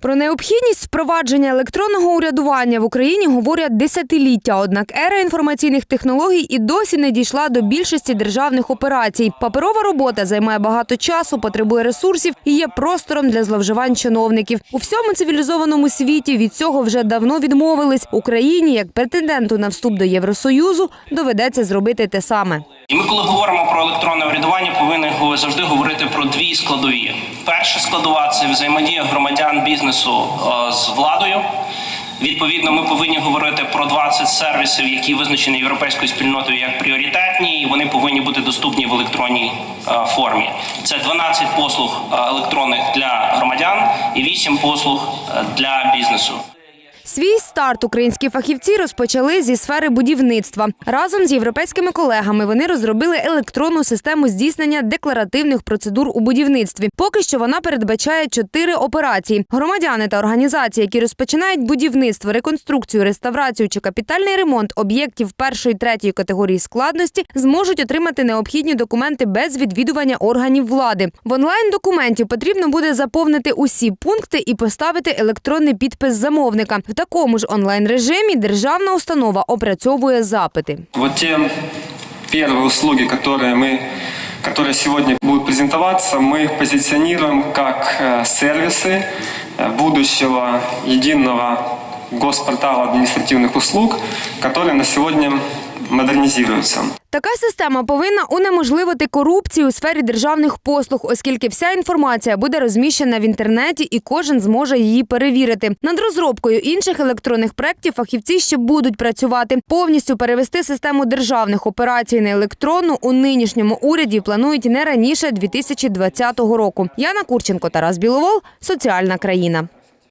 Про необхідність впровадження електронного урядування в Україні говорять десятиліття. Однак ера інформаційних технологій і досі не дійшла до більшості державних операцій. Паперова робота займає багато часу, потребує ресурсів і є простором для зловживань чиновників. У всьому цивілізованому світі від цього вже давно відмовились. Україні, як претенденту на вступ до Євросоюзу, доведеться зробити те саме. І ми, коли говоримо про електронне урядування, повинні завжди говорити про дві складові. Перша складова це взаємодія громадян бізнесу е, з владою. Відповідно, ми повинні говорити про 20 сервісів, які визначені європейською спільнотою як пріоритетні, і вони повинні бути доступні в електронній е, формі. Це 12 послуг е, електронних для громадян і 8 послуг для бізнесу. Свій старт українські фахівці розпочали зі сфери будівництва. Разом з європейськими колегами вони розробили електронну систему здійснення декларативних процедур у будівництві. Поки що вона передбачає чотири операції. Громадяни та організації, які розпочинають будівництво, реконструкцію, реставрацію чи капітальний ремонт об'єктів першої третьої категорії складності, зможуть отримати необхідні документи без відвідування органів влади. В онлайн документі потрібно буде заповнити усі пункти і поставити електронний підпис замовника В такому ж онлайн режимі державна установа опрацьовує запити. Вот те первые услуги, которые мы которые сегодня будут презентоваться, мы их позиционируем как э, сервисы э, будущего единого госпортала административных услуг, которые на сегодня модернизируются. Така система повинна унеможливити корупцію у сфері державних послуг, оскільки вся інформація буде розміщена в інтернеті і кожен зможе її перевірити. Над розробкою інших електронних проєктів фахівці ще будуть працювати. Повністю перевести систему державних операцій на електронну у нинішньому уряді планують не раніше 2020 року. Яна Курченко, Тарас Біловол, соціальна країна.